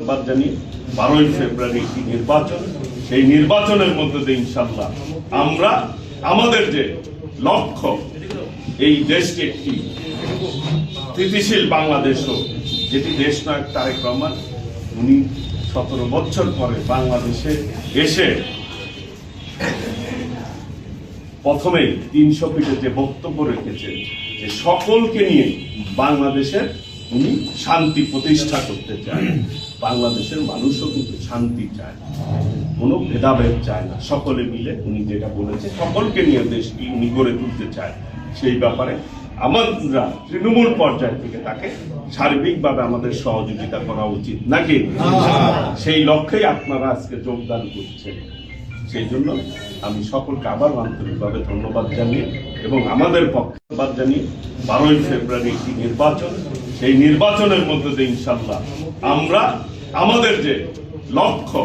ধন্যবাদ জানিয়ে বারোই ফেব্রুয়ারি একটি নির্বাচন। সেই নির্বাচনের মধ্যে দিয়ে ইনশাল্লাহ আমরা, আমাদের যে লক্ষ্য, এই দেশকে একটি স্থিতিশীল বাংলাদেশ হোক, যেটি দেশ নায়ক তারেক রহমান, উনি সতেরো বছর পরে বাংলাদেশে এসে প্রথমেই তিনশো ফিটে যে বক্তব্য রেখেছেন, যে সকলকে নিয়ে বাংলাদেশের উনি শান্তি প্রতিষ্ঠা করতে চান বাংলাদেশের মানুষও কিন্তু শান্তি চায় কোনো ভেদাভেদ চায় না। সকলে মিলে উনি যেটা বলেছে, সকলকে নিয়ে দেশটি উনি গড়ে তুলতে চায়, সেই ব্যাপারে আমরা তৃণমূল পর্যায় থেকে তাকে সার্বিকভাবে আমাদের সহযোগিতা করা উচিত নাকি? সেই লক্ষ্যেই আপনারা আজকে যোগদান করছেন। সেই জন্য আমি সকলকে আবার আন্তরিকভাবে ধন্যবাদ জানিয়ে এবং আমাদের পক্ষে জানিয়ে বারোই ফেব্রুয়ারি একটি নির্বাচন সেই নির্বাচনের মধ্যে দিয়ে ইনশাল্লাহ আমরা আমাদের যে লক্ষ্য